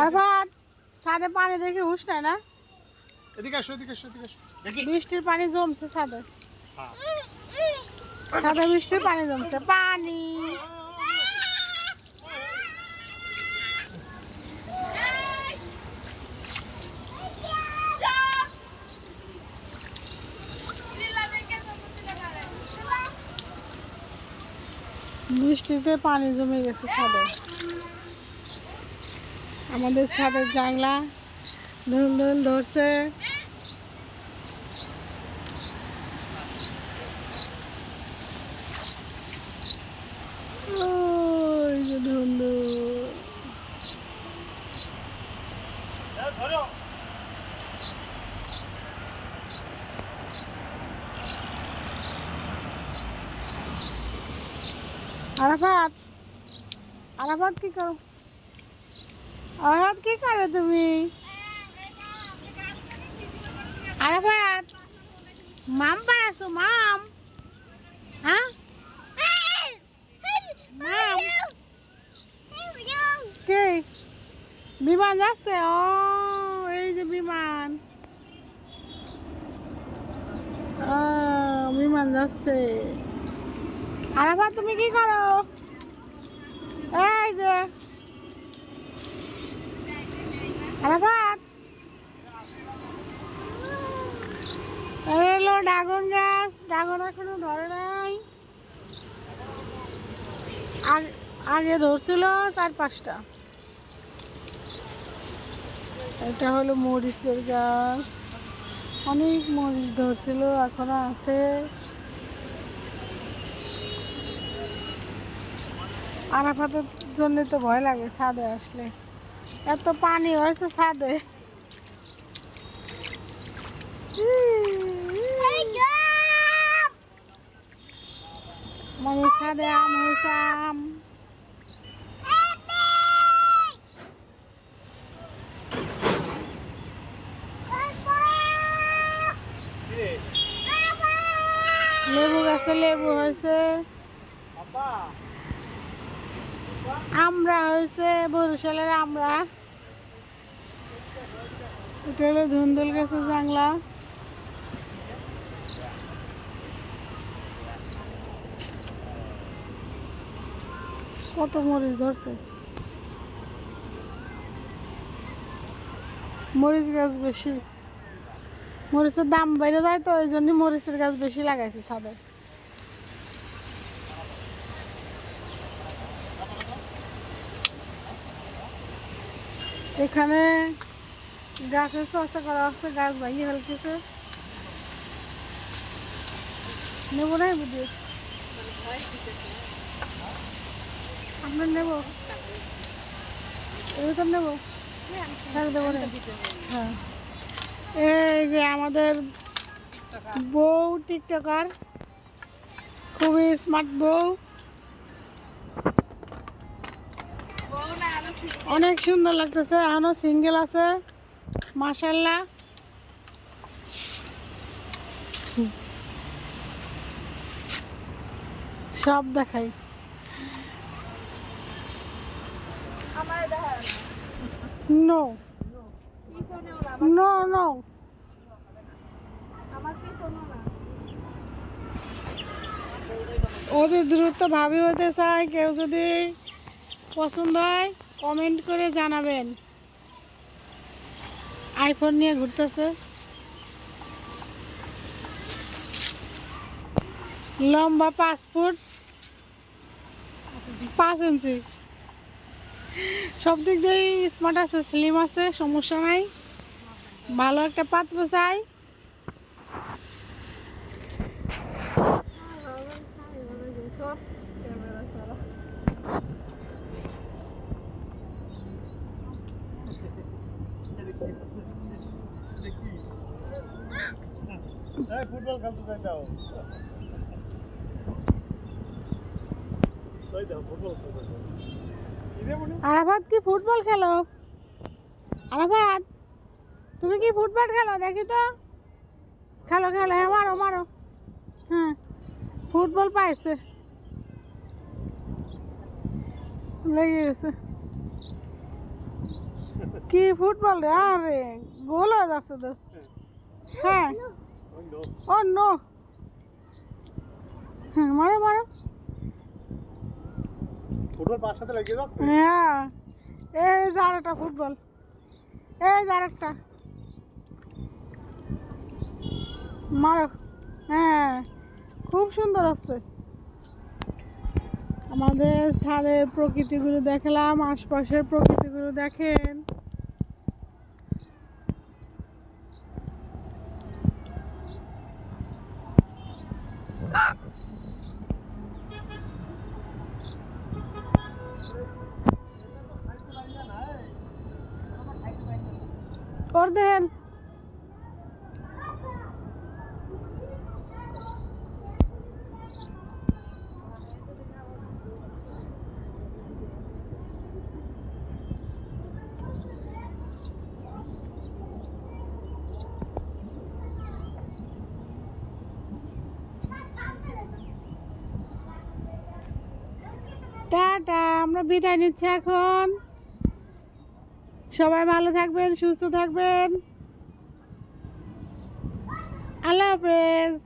আর ভাত ছাদে পানি দেখে হুশ নাই না? এদিকে আসো এদিকে আসো এদিকে আসো। দেখি। বৃষ্টির পানি জমছে ছাদে। ছাদে বৃষ্টির পানি জমছে। পানি। বৃষ্টিতে পানি জমে গেছে ছাদে। আমাদের ছাদের জানলা ধুন ধুন ধরছে। আরাফাত আরাফাত কি করো? আরাফাত কি করো তুমি? আরাফাত, মাম পারাছো মাম। হ্যাঁ? মাম। কে? বিমান যাচ্ছে? ও, এই যে বিমান। বিমান যাচ্ছে। আরাফাত, তুমি কি করো? এই যে আরাফাত এই হলো ড্রাগন গাছ, ড্রাগন এখনও ধরে নাই। আগে ধরছিল চার পাঁচটা। এটা হলো মরিচের গাছ। অনেক মরিচ ধরছিল, এখনও আছে। আরাফাতের জন্য তো ভয় লাগে ছাদে আসলে। এত পানি হয়েছে ছাদে মানে ছাদে আম হয়েছে আম কিরে লেবু গাছে লেবু হয়েছে আব্বা আমরা হয়েছে বরিশালের আমরা। এটা হলো ধুন্দুল গাছের জাংলা। কত মরিচ ধরছে? মরিচ গাছ বেশি। মরিচের দাম বেড়ে যায় তো ওই জন্য মরিচের গাছ বেশি লাগাইছে ছাদে। এখানে গাছের চর্চা করা হচ্ছে, গাছ ভাঙিয়ে ফেলতেছে। নেব না বুঝি আপনার নেব? তো নেব? হ্যাঁ। এই যে আমাদের বউ টিকটকার, খুবই স্মার্ট বউ। অনেক সুন্দর লাগতেছে। এখনও সিঙ্গেল আছে। মাশাল্লাহ সব দেখাই। নো নো দ্রুত ভাবি হতে চায়, কেউ যদি পছন্দ হয় কমেন্ট করে জানাবেন। আইফোন নিয়ে ঘুরতেছে। লম্বা পাঁচ ফুট, পাঁচ ইঞ্চি। সব দিক দিয়েই স্মার্ট আছে স্লিম আছে, সমস্যা নাই। ভালো একটা পাত্র চাই। ফুটবল খেলতে যাই দাও। আরাফাত কি ফুটবল খেলো? আরাফাত তুমি কি ফুটবল খেলো? দেখি তো। খেলো খেলো হ্যাঁ মারো মারো। হ্যাঁ ফুটবল পাইছে। লেগে গেছে। কি ফুটবল রে? আরে গোল হয়ে যাচ্ছে তো। হ্যাঁ। ওই লো হ্যাঁ মারো মারো। ফুটবল পাঁচ সাথে লেগে যাচ্ছে হ্যাঁ। এই যে আরেকটা ফুটবল। এই যে আরেকটা। মারো। হ্যাঁ। খুব সুন্দর হচ্ছে। আমাদের ছাদের প্রকৃতিগুলো দেখলাম আশপাশের প্রকৃতিগুলো দেখেন। Or then... আমরা বিদায় নিচ্ছি এখন। সবাই ভালো থাকবেন সুস্থ থাকবেন। আল্লাহ হাফেজ।